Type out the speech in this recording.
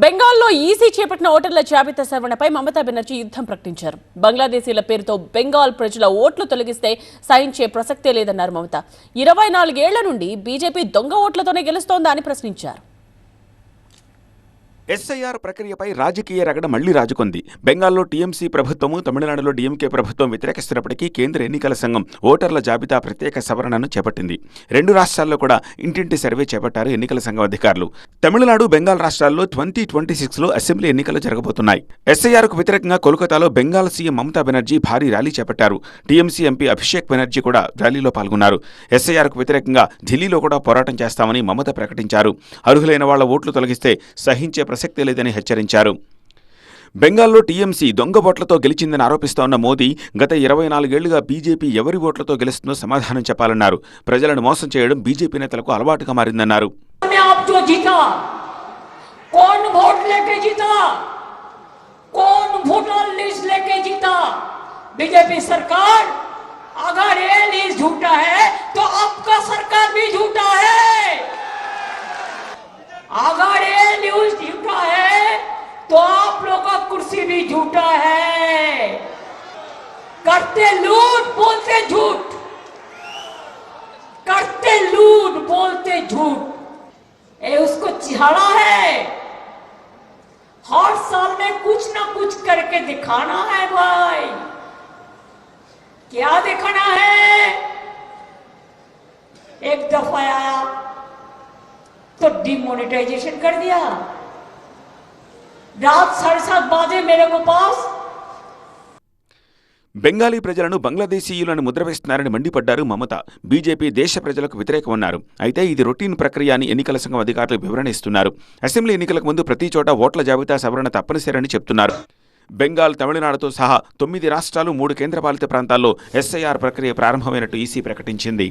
బెంగాల్లో ఈసీ చేపట్టిన ఓటర్ల జాబితా సవరణపై మమతా బెనర్జీ యుద్ధం ప్రకటించారు. బంగ్లాదేశీల పేరుతో బెంగాల్ ప్రజల ఓట్లు తొలగిస్తే సాయించే ప్రసక్తే లేదన్నారు మమత. ఇరవై నాలుగేళ్ళ నుండి బీజేపీ దొంగ ఓట్లతోనే గెలుస్తోందా అని ప్రశ్నించారు. ఎస్ఐఆర్ ప్రక్రియపై రాజకీయ రగడ మళ్ళీ రాజుకుంది. బెంగాల్లో టీఎంసీ ప్రభుత్వము తమిళనాడులో డీఎంకే ప్రభుత్వం వ్యతిరేకిస్తున్నప్పటికీ కేంద్ర ఎన్నికల సంఘం ఓటర్ల జాబితా ప్రత్యేక సవరణను చేపట్టింది. రెండు రాష్ట్రాల్లో కూడా ఇంటింటి సర్వే చేపట్టారు ఎన్నికల సంఘం అధికారులు. తమిళనాడు బెంగాల్ రాష్ట్రాల్లో ట్వంటీ ట్వంటీ సిక్స్లో అసెంబ్లీ ఎన్నికలు జరగబోతున్నాయి. ఎస్ఐఆర్కు వ్యతిరేకంగా కోల్కతాలో బెంగాల్ సీఎం మమతా బెనర్జీ భారీ ర్యాలీ చేపట్టారు. టీఎంసీ ఎంపీ అభిషేక్ బెనర్జీ కూడా ర్యాలీలో పాల్గొన్నారు. ఎస్ఐఆర్కు వ్యతిరేకంగా ఢిల్లీలో కూడా పోరాటం చేస్తామని మమత ప్రకటించారు. అర్హులైన వాళ్ళ ఓట్లు తొలగిస్తే సహించే ప్రసక్తే లేదని హెచ్చరించారు బెంగాల్లో టీఎంసీ దొంగ ఓట్లతో గెలిచిందని ఆరోపిస్తోన్న మోదీ గత ఇరవై నాలుగేళ్లుగా బీజేపీ ఎవరి ఓట్లతో గెలుస్తుందో సమాధానం చెప్పాలన్నారు ప్రజలను మోసం చేయడం బీజేపీ నేతలకు అలవాటుగా మారిందన్నారు में आप जो जीता कौन वोट लेके जीता कौन वोटर लिस्ट लेके जीता बीजेपी सरकार अगर ये लिस्ट झूठा है तो आपका सरकार भी झूठा है अगर ये लिस्ट झूठा है तो आप लोग का कुर्सी भी झूठा है। करते लूट बोलते झूठ। करते लूट बोलते झूठ। ये उसको चिहाड़ा है। हर साल में कुछ ना कुछ करके दिखाना है भाई। क्या दिखाना है? एक दफ़ा आया। तो डिमोनेटाइजेशन कर दिया रात साढ़े सात बजे मेरे को पास బెంగాలీ ప్రజలను బంగ్లాదేశీయులను ముద్ర వేస్తున్నారని మండిపడ్డారు మమత బీజేపీ దేశ ప్రజలకు వ్యతిరేకమన్నారు అయితే ఇది రొటీన్ ప్రక్రియ అని ఎన్నికల సంఘం అధికారులు వివరణ ఇస్తున్నారు అసెంబ్లీ ఎన్నికలకు ముందు ప్రతి చోట ఓట్ల జాబితా సవరణ తప్పనిసరని చెప్తున్నారు బెంగాల్ తమిళనాడుతో సహా తొమ్మిది రాష్ట్రాలు మూడు కేంద్రపాలిత ప్రాంతాల్లో ఎస్ఐఆర్ ప్రక్రియ ప్రారంభమైనట్టు ఈసీ ప్రకటించింది